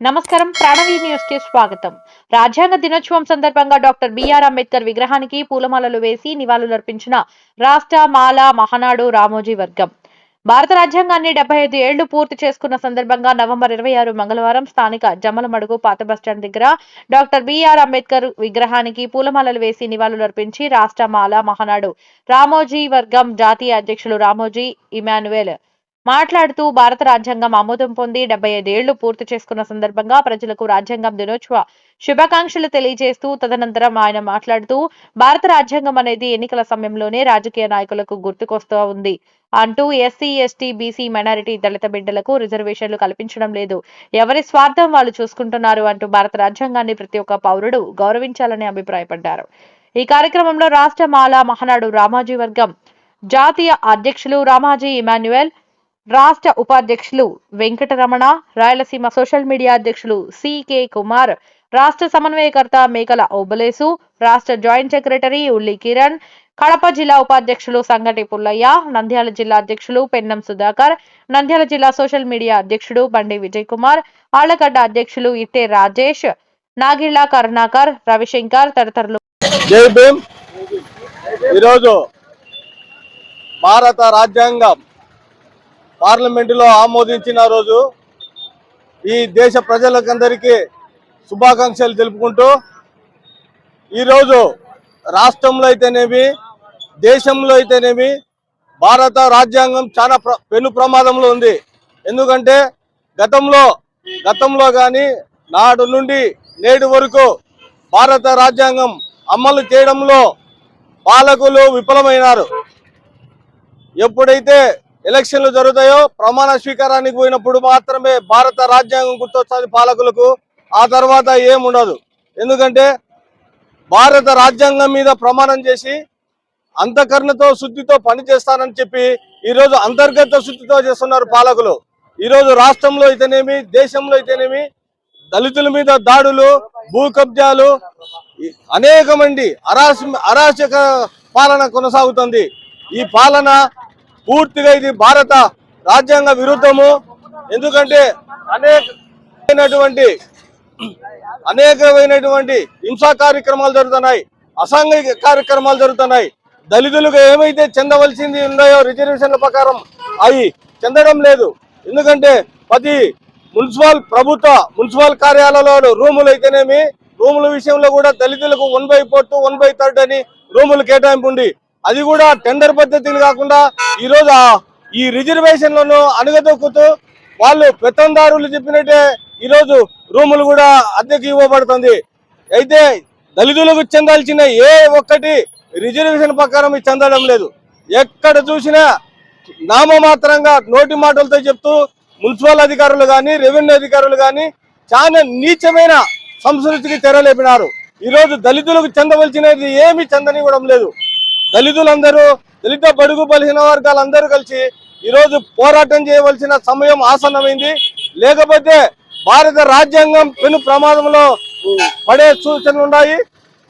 నమస్కారం. ప్రాణవీ న్యూస్కి స్వాగతం. రాజ్యాంగ దినోత్సవం సందర్భంగా డాక్టర్ బిఆర్ అంబేద్కర్ విగ్రహానికి పూలమాలలు వేసి నివాళులర్పించిన రాష్ట్ర మాల మహానాడు రామోజీ వర్గం. భారత రాజ్యాంగాన్ని డెబ్బై ఐదు ఏళ్ళు పూర్తి చేసుకున్న సందర్భంగా నవంబర్ ఇరవై ఆరు మంగళవారం స్థానిక జమలమడుగు పాత బస్టాండ్ దగ్గర డాక్టర్ బిఆర్ అంబేద్కర్ విగ్రహానికి పూలమాలలు వేసి నివాళులర్పించి రాష్ట్ర మాల మహానాడు రామోజీ వర్గం జాతీయ అధ్యక్షులు రామోజీ ఇమానువేల్ మాట్లాడుతూ భారత రాజ్యాంగం ఆమోదం పొంది డెబ్బై ఐదేళ్ళు పూర్తి చేసుకున్న సందర్భంగా ప్రజలకు రాజ్యాంగం దినోత్సవ శుభాకాంక్షలు తెలియజేస్తూ తదనంతరం ఆయన మాట్లాడుతూ భారత రాజ్యాంగం అనేది ఎన్నికల సమయంలోనే రాజకీయ నాయకులకు గుర్తుకొస్తూ ఉంది అంటూ ఎస్సీ ఎస్టీ బీసీ మైనారిటీ దళిత బిడ్డలకు రిజర్వేషన్లు కల్పించడం లేదు. ఎవరి స్వార్థం వాళ్ళు చూసుకుంటున్నారు అంటూ భారత రాజ్యాంగాన్ని ప్రతి ఒక్క పౌరుడు గౌరవించాలని అభిప్రాయపడ్డారు. ఈ కార్యక్రమంలో రాష్ట్ర మాల మహానాడు రామాజీ వర్గం జాతీయ అధ్యక్షులు రామాజీ ఇమాన్యుయల్ రాష్ట్ర ఉపాధ్యక్షులు వెంకటరమణ రాయలసీమ సోషల్ మీడియా అధ్యక్షులు సికే కుమార్ రాష్ట్ర సమన్వయకర్త మేకల ఓబలేసు రాష్ట్ర జాయింట్ సెక్రటరీ ఉల్లి కిరణ్ కడప జిల్లా ఉపాధ్యక్షులు సంగటి పుల్లయ్య నంద్యాల జిల్లా అధ్యక్షులు పెన్నం సుధాకర్ నంద్యాల జిల్లా సోషల్ మీడియా అధ్యక్షుడు బండి విజయ్ కుమార్ ఆళ్ళగడ్డ అధ్యక్షులు ఇట్టే రాజేష్ నాగిళ్ళ కరుణాకర్ రవిశంకర్ తదితరులు. ఈరోజు భారత రాజ్యాంగం పార్లమెంటులో ఆమోదించిన రోజు ఈ దేశ ప్రజలకందరికీ శుభాకాంక్షలు తెలుపుకుంటూ ఈరోజు రాష్ట్రంలో అయితేనేమి దేశంలో అయితేనేమి భారత రాజ్యాంగం చాలా ప్ర పెను ప్రమాదంలో ఉంది. ఎందుకంటే గతంలో గతంలో కానీ నాడు నుండి నేడు వరకు భారత రాజ్యాంగం అమలు చేయడంలో పాలకులు విఫలమైనారు. ఎప్పుడైతే ఎలక్షన్లు జరుగుతాయో ప్రమాణ స్వీకారానికి పోయినప్పుడు మాత్రమే భారత రాజ్యాంగం గుర్తొస్తుంది పాలకులకు. ఆ తర్వాత ఏముండదు. ఎందుకంటే భారత రాజ్యాంగం మీద ప్రమాణం చేసి అంతఃకరణతో శుద్ధితో పనిచేస్తానని చెప్పి ఈరోజు అంతర్గత శుద్ధితో చేస్తున్నారు పాలకులు. ఈరోజు రాష్ట్రంలో అయితేనేమి దేశంలో అయితేనేమి దళితుల మీద దాడులు భూ కబ్జాలు ఈ- అనేక మంది అరాశ అరాచక పాలన కొనసాగుతుంది. ఈ పాలన పూర్తిగా ఇది భారత రాజ్యాంగ విరుద్ధము. ఎందుకంటే అనేకమైనటువంటి అనేకమైనటువంటి హింసా కార్యక్రమాలు జరుగుతున్నాయి అసాంఘిక కార్యక్రమాలు జరుగుతున్నాయి. దళితులకు ఏమైతే చెందవలసింది ఉన్నాయో రిజర్వేషన్ల ప్రకారం అవి చెందడం లేదు. ఎందుకంటే ప్రతి మున్సిపల్ ప్రభుత్వ మున్సిపల్ కార్యాలయాలలో రూములు అయితేనేమి రూముల విషయంలో కూడా దళితులకు one by fourth one by third అని రూములు కేటాయింపు ఉంది. అది కూడా టెండర్ పద్ధతిని కాకుండా ఈ ఈ రిజర్వేషన్లను అణగదొక్కుతూ వాళ్ళు పెత్తందారులు చెప్పినట్టే ఈరోజు రూములు కూడా అద్దెకి ఇవ్వబడుతుంది. అయితే దళితులకు చెందాల్సిన ఏ ఒక్కటి రిజర్వేషన్ ప్రకారం చెందడం లేదు. ఎక్కడ చూసినా నామమాత్రంగా నోటి మాటలతో చెప్తూ మున్సిపల్ అధికారులు కానీ రెవెన్యూ అధికారులు కానీ చాలా నీచమైన సంస్కృతికి తెరలేపినారు. ఈరోజు దళితులకు చెందవలసినది ఏమీ చెందనివ్వడం లేదు. దళితులందరూ దళిత బడుగు బలహీన వర్గాలందరూ కలిసి ఈరోజు పోరాటం చేయవలసిన సమయం ఆసన్నమైంది. లేకపోతే భారత రాజ్యాంగం పెను ప్రమాదంలో పడే సూచనలు ఉన్నాయి.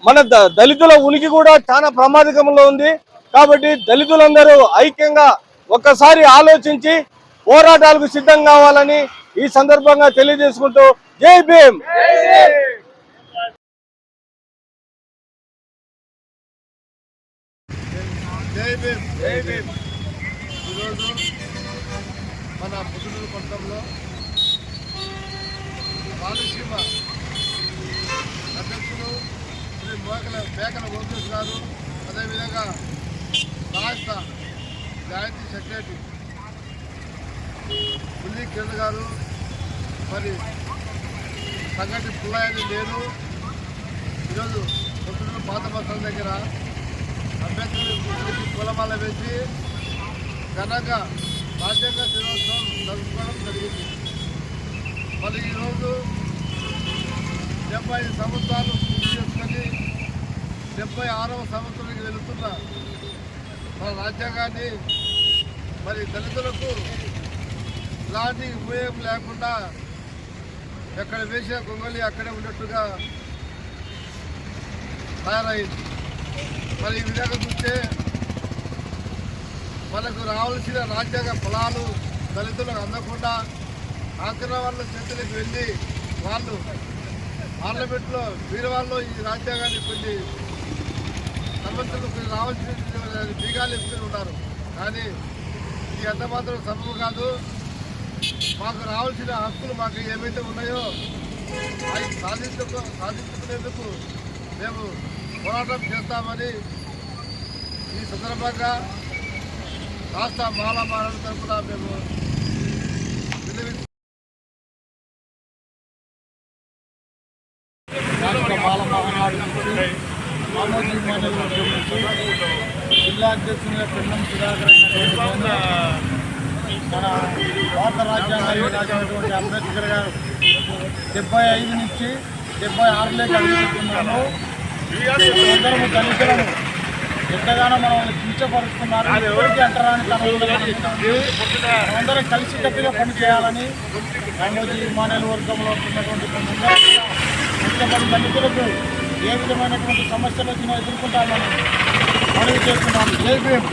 మన ద- దళితుల ఉనికి కూడా చాలా ప్రమాదకంలో ఉంది. కాబట్టి దళితులందరూ ఐక్యంగా ఒక్కసారి ఆలోచించి పోరాటాలకు సిద్ధం కావాలని ఈ సందర్భంగా తెలియజేసుకుంటూ జై భీమ్! జై భీమ్ జై భీమ్ ఈరోజు మన పుదునూరు పట్టణంలో రాయలసీమ అధ్యక్షులు శ్రీ మోకల మేకల ఓపీస్ గారు అదేవిధంగా రాష్ట్ర జాయింట్ సెక్రటరీ బుల్లి కిరణ్ గారు మరి సంగటి పుల్లయ్యని నేను. ఈరోజు పొద్దున్న పాత బస్టాండ్ దగ్గర అంబేద్కర్ గుర్తుకి వేసి ఘనంగా రాజ్యాంగ దినోత్సవం జరుపుకోవడం జరిగింది. మరి ఈరోజు డెబ్బై ఐదు సంవత్సరాలు పూర్తి చేసుకొని డెబ్బై ఆరవ సంవత్సరానికి వెళుతున్న మన రాజ్యాంగాన్ని మరి దళితులకు ఇలాంటి ఉపయోగం లేకుండా ఎక్కడ వేసిన గొంగళి అక్కడే ఉన్నట్టుగా తయారైంది. మరి ఈ విధంగా చూస్తే మనకు రావాల్సిన రాజ్యాంగ ఫలాలు దళితులకు అందకుండా ఆక్రమణ వాళ్ళ చేతులకు వెళ్ళి వాళ్ళు పార్లమెంట్లో వీరవాళ్ళు ఈ రాజ్యాంగాన్ని కొన్ని సమస్యలు కొన్ని రావాల్సిన బీగాలు ఇస్తూ ఉన్నారు. కానీ ఇది ఎంత మాత్రం సబబు కాదు. మాకు రావాల్సిన హక్కులు మాకు ఏమైతే ఉన్నాయో అవి సాధించుకు సాధించుకునేందుకు మేము పోరాటం చేస్తామని ఈ సందర్భంగా రాష్ట్ర మాల తరఫున మేము జిల్లా అధ్యక్షునిగా పెన్నం సుధాకర్ మన భారత రాజ్యాంగంలో రాసినటువంటి అంబేద్కర్ గారు డెబ్బై ఐదు నుంచి డెబ్బై ఆరులోకి అడుగుతున్నాము అందరము దళితులను ఎంతగానో మనం కించపరుస్తున్నారు ఎవరికి అంటరాని తనంలో అందరం కలిసి కట్టుగా పనిచేయాలని రామోజీ మానేల వర్గంలో ఉన్నటువంటి కొంతమంది దళితులకు ఏ విధమైనటువంటి సమస్యలు వచ్చినా ఎదుర్కొంటామని మనవి చేస్తున్నాము జై భీమ్.